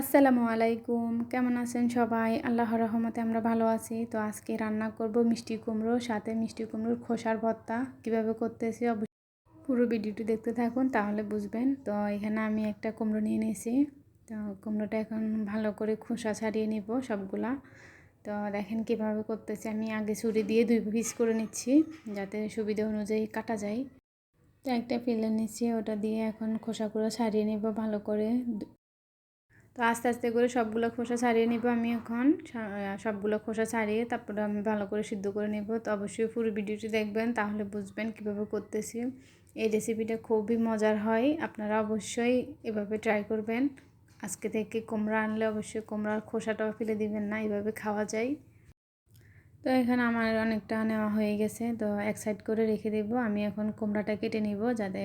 আসসালামু আলাইকুম। কেমন আছেন সবাই? আল্লাহর রহমতে আমরা ভালো আছি। তো আজকে রান্না করব মিষ্টি কুমড়ো, সাথে মিষ্টি কুমড়োর খোসার ভর্তা। কীভাবে করতেছি অবশ্যই পুরো ভিডিওটি দেখতে থাকুন, তাহলে বুঝবেন। তো এখানে আমি একটা কুমড়ো নিয়ে নিয়েছি। তো কুমড়োটা এখন ভালো করে খোসা ছাড়িয়ে নিব সবগুলা। তো দেখেন কীভাবে করতেছি। আমি আগে ছুরি দিয়ে দুই পিস করে নিচ্ছি, যাতে সুবিধা অনুযায়ী কাটা যায়। তো একটা ফিলে নিচ্ছি, ওটা দিয়ে এখন খোসাগুলো ছাড়িয়ে নিব ভালো করে। তো আস্তে আস্তে করে সবগুলো খোসা ছাড়িয়ে নিব আমি এখন। সবগুলো খোসা ছাড়িয়ে তারপরে আমি ভালো করে সিদ্ধ করে নেব। তো অবশ্যই পুরো ভিডিওটি দেখবেন, তাহলে বুঝবেন কীভাবে করতেছি। এই রেসিপিটা খুবই মজার হয়, আপনারা অবশ্যই এভাবে ট্রাই করবেন। আজকে থেকে কুমড়া আনলে অবশ্যই কুমড়ার খোসাটাও ফেলে দিবেন না এভাবে খাওয়া যায়। তো এখানে আমার অনেকটা নেওয়া হয়ে গেছে, তো এক সাইড করে রেখে দেব। আমি এখন কুমড়াটা কেটে নিব যাতে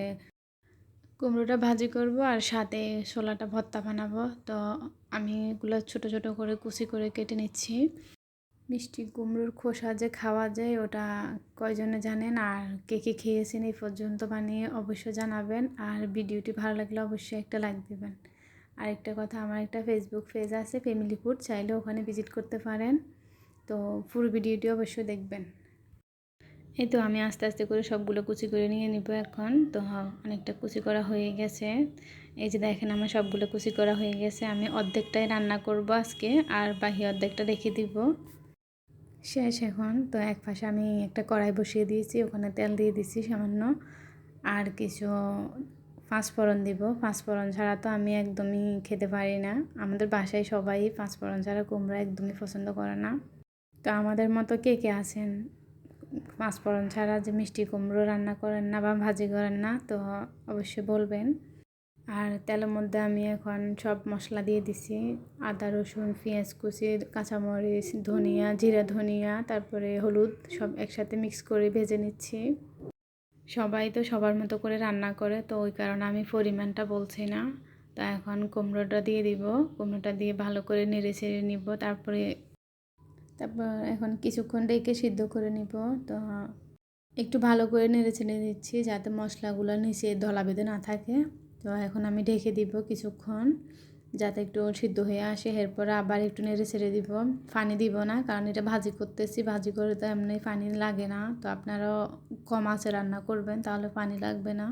কুমড়োটা ভাজি করব আর সাথে ছোলাটা ভর্তা বানাবো। তো আমি এগুলো ছোট ছোট করে কুচি করে কেটে নিচ্ছি। মিষ্টি কুমড়োর খোসা যে খাওয়া যায়, ওটা কয়জনে জানেন আর কে কে খেয়েছেন এই পর্যন্ত বানিয়ে অবশ্যই জানাবেন। আর ভিডিওটি ভালো লাগলে অবশ্যই একটা লাইক দেবেন। আর একটা কথা, আমার একটা ফেসবুক পেজ আছে ফ্যামিলি ফুড চাইলে ওখানে ভিজিট করতে পারেন। তো ফুল ভিডিওটি অবশ্যই দেখবেন। এই তো আমি আস্তে আস্তে করে সবগুলো কুচি করে নিয়ে নিব এখন। তো অনেকটা কুচি করা হয়ে গেছে। এই যে দেখেন আমার সবগুলো কুচি করা হয়ে গেছে। আমি অর্ধেকটাই রান্না করব আজকে, আর বাকি অর্ধেকটা রেখে দিব। শেষ এখন। তো এক পাশে আমি একটা কড়াই বসিয়ে দিয়েছি, ওখানে তেল দিয়ে দিচ্ছি সামান্য। আর কিছু পাঁচফোড়ন দিব। পাঁচফোড়ন ছাড়া তো আমি একদমই খেতে পারি না। আমাদের বাসায় সবাই পাঁচফোড়ন ছাড়া কুমড়া একদমই পছন্দ করে না। তো আমাদের মতো কে কে আছেন? পাঁচফোড়ন ছাড়া যে মিষ্টি কুমড়ো রান্না করেন না বা ভাজি করেন না, তো অবশ্যই বলবেন। আর তেলের মধ্যে আমি এখন সব মশলা দিয়ে দিছি। আদা, রসুন, পেঁয়াজ কুচি, কাঁচামরিচ, ধনিয়া, জিরা ধনিয়া, তারপরে হলুদ সব একসাথে মিক্স করে ভেজে নিচ্ছি। সবাই তো সবার মতো করে রান্না করে, তো ওই কারণে আমি পরিমাণটা বলছি না। তো এখন কুমড়োটা দিয়ে দিব। কুমড়োটা দিয়ে ভালো করে নেড়ে ছেড়ে নিব। তারপরে তারপর এখন কিছুক্ষণ রেখে সিদ্ধ করে নিব। তো একটু ভালো করে নেড়ে ছেড়ে দিচ্ছি যাতে মশলাগুলো নিচে ধলা বেঁধে না থাকে। তো এখন আমি ঢেকে দিব কিছুক্ষণ যাতে একটু সিদ্ধ হয়ে আসে। এরপর আবার একটু নেড়ে ছেড়ে দিব। পানি দিব না, কারণ এটা ভাজি করতেছি। ভাজি করে তো এমনি পানি লাগে না। তো আপনারাও কম আছে রান্না করবেন, তাহলে পানি লাগবে না।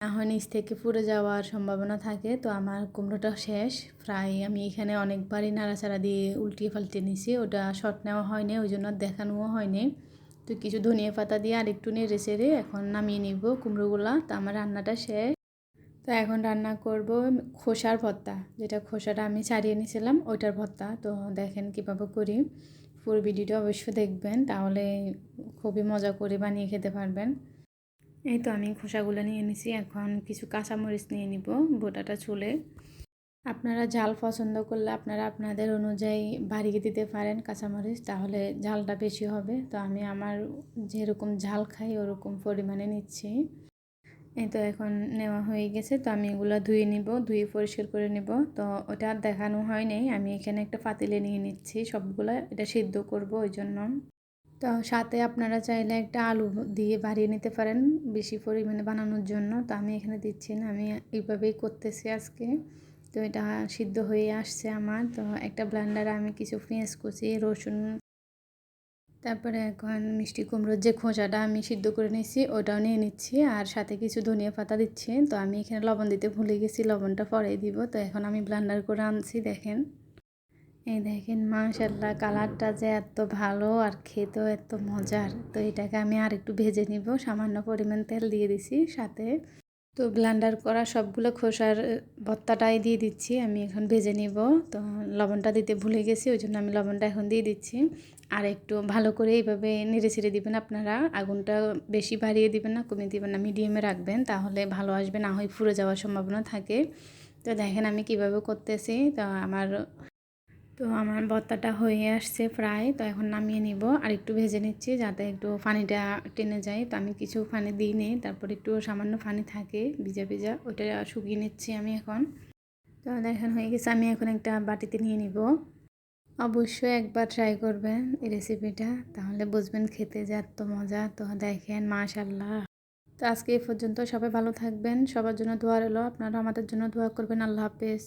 না হয় নিচ থেকে পুড়ে যাওয়ার সম্ভাবনা থাকে, তো আমার কুমড়োটা শেষ। প্রায় আমি এখানে অনেকবারই নাড়াচাড়া দিয়ে উল্টিয়ে পাল্টে নিছি, ওটা শট নেওয়া হয়নি, ওই জন্য দেখানোও হয়নি। তো কিছু ধনিয়া পাতা দিয়ে আর একটু নেড়ে চেড়ে এখন নামিয়ে নিব কুমড়োগুলা, তো আমার রান্নাটা শেষ। তো এখন রান্না করব খোসার ভর্তা, যেটা খোসাটা আমি ছাড়িয়ে নিয়েছিলাম ওইটার ভর্তা। তো দেখেন কীভাবে করি, পুরো ভিডিওটা অবশ্যই দেখবেন, তাহলে খুবই মজা করে বানিয়ে খেতে পারবেন। এই তো আমি খোসাগুলো নিয়ে নিছি, এখন কিছু কাঁচামরিচ নিয়ে নিব বোটাটা চুলে আপনারা ঝাল পছন্দ করলে আপনারা আপনাদের অনুযায়ী বাড়িয়ে দিতে পারেন কাঁচামরিচ, তাহলে ঝালটা বেশি হবে। তো আমি আমার যেরকম ঝাল খাই ওরকম পরিমাণে নিচ্ছি। এই তো এখন নেওয়া হয়ে গেছে, তো আমি এগুলো ধুয়ে নিব, ধুয়ে পরিষ্কার করে নিব। তো ওটা আর দেখানো হয়নি আমি এখানে একটা পাতিলে নিয়ে নিচ্ছি সবগুলো, এটা সিদ্ধ করব ওই জন্য। তো সাথে আপনারা চাইলে একটা আলু দিয়ে বাড়িয়ে নিতে পারেন বেশি পরিমাণে বানানোর জন্য। তো আমি এখানে দিচ্ছি না, আমি এইভাবেই করতেছি আজকে। তো এটা সিদ্ধ হয়ে আসছে আমার। তো একটা ব্লান্ডারে আমি কিছু পেঁয়াজ কুচি, রসুন, তারপরে এখন মিষ্টি কুমড়োর যে খোঁচাটা আমি সিদ্ধ করে নিয়েছি, ওটাও নিয়ে নিচ্ছি। আর সাথে কিছু ধনিয়া পাতা দিচ্ছি। তো আমি এখানে লবণ দিতে ভুলে গেছি, লবণটা পরে দিব। তো এখন আমি ব্লান্ডার করে আনছি, দেখেন। এই দেখেন মাশাল্লাহ কালারটা যে এত ভালো আর খেতেও এত মজার। তো এটাকে আমি আর একটু ভেজে নিব, সামান্য পরিমাণ তেল দিয়ে দিছি সাথে। তো ব্লান্ডার করা সবগুলো খোসার ভত্তাটাই দিয়ে দিচ্ছি, আমি এখন ভেজে নিব। তো লবণটা দিতে ভুলে গেছি ওই জন্য আমি লবণটা এখন দিয়ে দিচ্ছি। আর একটু ভালো করে এইভাবে নেড়ে ছেড়ে দিবেন আপনারা, আগুনটা বেশি বাড়িয়ে দিবেন না, কমিয়ে দিবেন না, মিডিয়ামে রাখবেন, তাহলে ভালো আসবে, না হয় ফুরে যাওয়ার সম্ভাবনা থাকে। তো দেখেন আমি কীভাবে করতেছি, তো আমার তো আমার ভর্তাটা হয়ে আসছে প্রায়, তো এখন নামিয়ে নিব। আর একটু ভেজে নিচ্ছি যাতে একটু পানিটা টেনে যায়। তো আমি কিছু পানি দিই নেই তারপর একটু সামান্য পানি থাকে, ভিজা ভিজা ওটা শুকিয়ে নিচ্ছি আমি এখন। তো দেখেন হয়ে গেছে, আমি এখন একটা বাটিতে নিয়ে নিব। অবশ্যই একবার ট্রাই করবেন এই রেসিপিটা তাহলে বুঝবেন খেতে যে এত মজা। তো দেখেন মাশাল্লাহ তো আজকে এই পর্যন্ত সবাই ভালো থাকবেন, সবার জন্য দোয়া রইল। আপনারা আমাদের জন্য দোয়া করবেন। আল্লাহ হাফেজ।